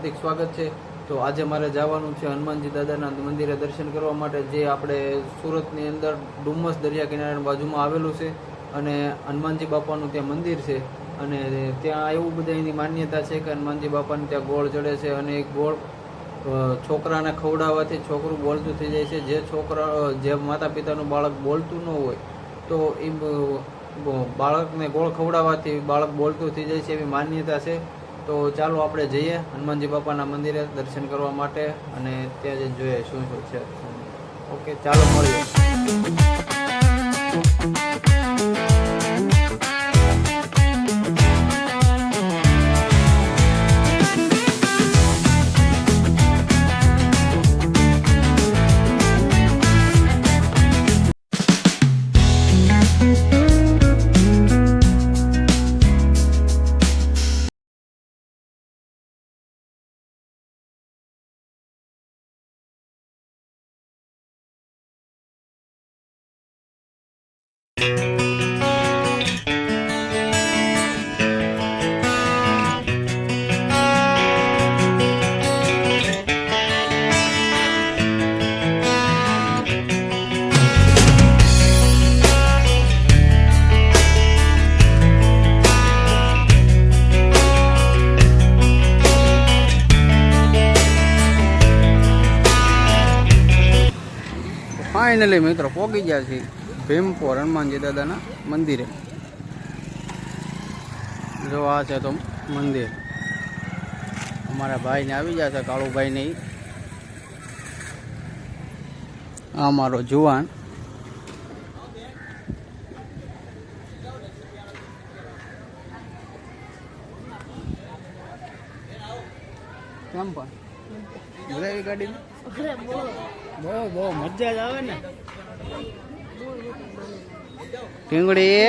હાર્દિક સ્વાગત છે. તો આજે મારે જવાનું છે હનુમાનજી દાદાના મંદિરે દર્શન કરવા માટે, જે આપણે સુરતની અંદર ડુમ્મસ દરિયા કિનારાની બાજુમાં આવેલું છે અને હનુમાનજી બાપાનું ત્યાં મંદિર છે. અને ત્યાં એવું બધા એની માન્યતા છે કે હનુમાનજી બાપાને ત્યાં ગોળ ચડે છે અને એ ગોળ છોકરાને ખવડાવવાથી છોકરું બોલતું થઈ જાય છે. જે છોકરા જે માતા પિતાનું બાળક બોલતું ન હોય, તો એ બાળકને ગોળ ખવડાવવાથી બાળક બોલતું થઈ જાય છે એવી માન્યતા છે. તો ચાલો આપણે જઈએ હનુમાનજી બાપાના મંદિરે દર્શન કરવા માટે અને ત્યાં જઈને જોઈએ શું શું છે. ઓકે, ચાલો મળીએ. ફાઇનલી મિત્રો પહોંચી ગયા છે ભીમપોર હનુમાનજી દાદાના મંદિરે. જો આ છે તો મંદિર. અમારા ભાઈને આવી જશે છે નહીં. આ મારો જુવાન. કેમ પણ? મજા આવી ગાડીમાં. બહુ બહુ મજા જ આવે ને. ઢીંગડી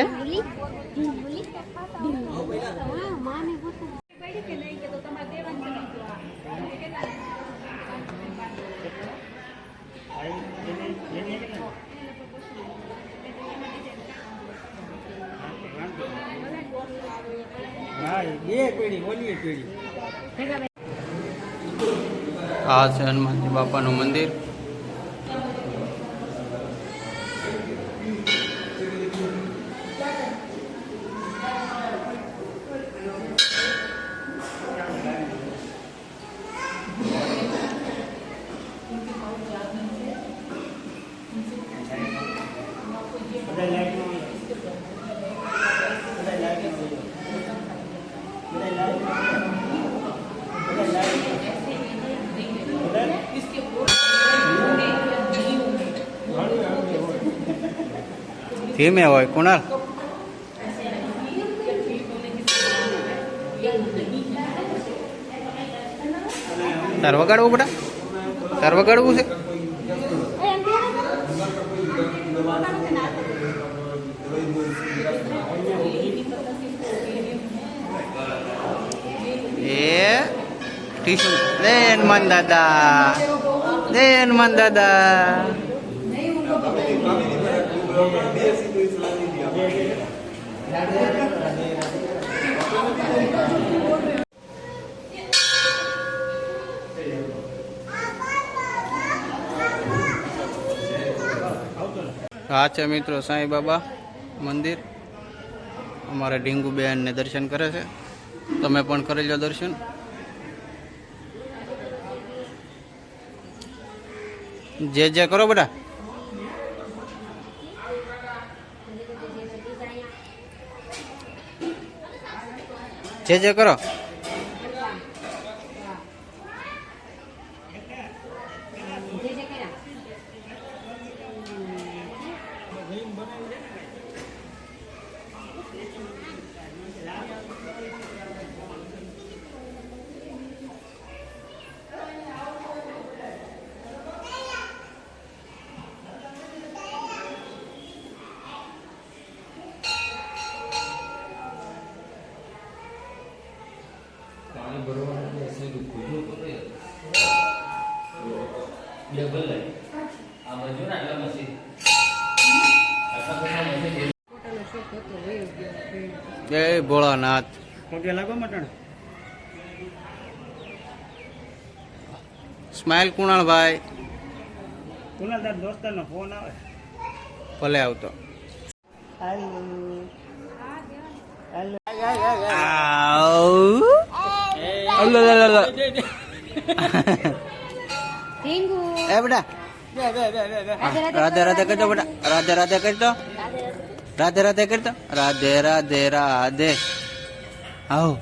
આ છે હનુમાનજી બાપાનું મંદિર ધીમે હોય કુણાલ. તાર વગાડવું બેટા તાર વગાડવું છે? એ ટીશું. લે હનુમાન દાદા. લે હનુમાન દાદા. આ છે મિત્રો સાંઈ બાબા મંદિર. અમારા ડીંગુ બેનને દર્શન કરે છે. તમે પણ કરી લો દર્શન. જે જે કરો બેટા જે જે કરો. બે લાઈન આ બાજુ ના એટલે મશીન જય ભોળાનાથ. પગે લાગો મટણ. સ્માઇલ કુણાલભાઈ. કુનાલ તાર દોસ્તારનો ફોન આવે. ભલે આવતો. ઢીંગુ એ બેટા. રાધે રાધે કરતો બેટા. રાધે રાધે કરતો રાધે રાધે કરતો રાધે રાધે રાધે. આવ.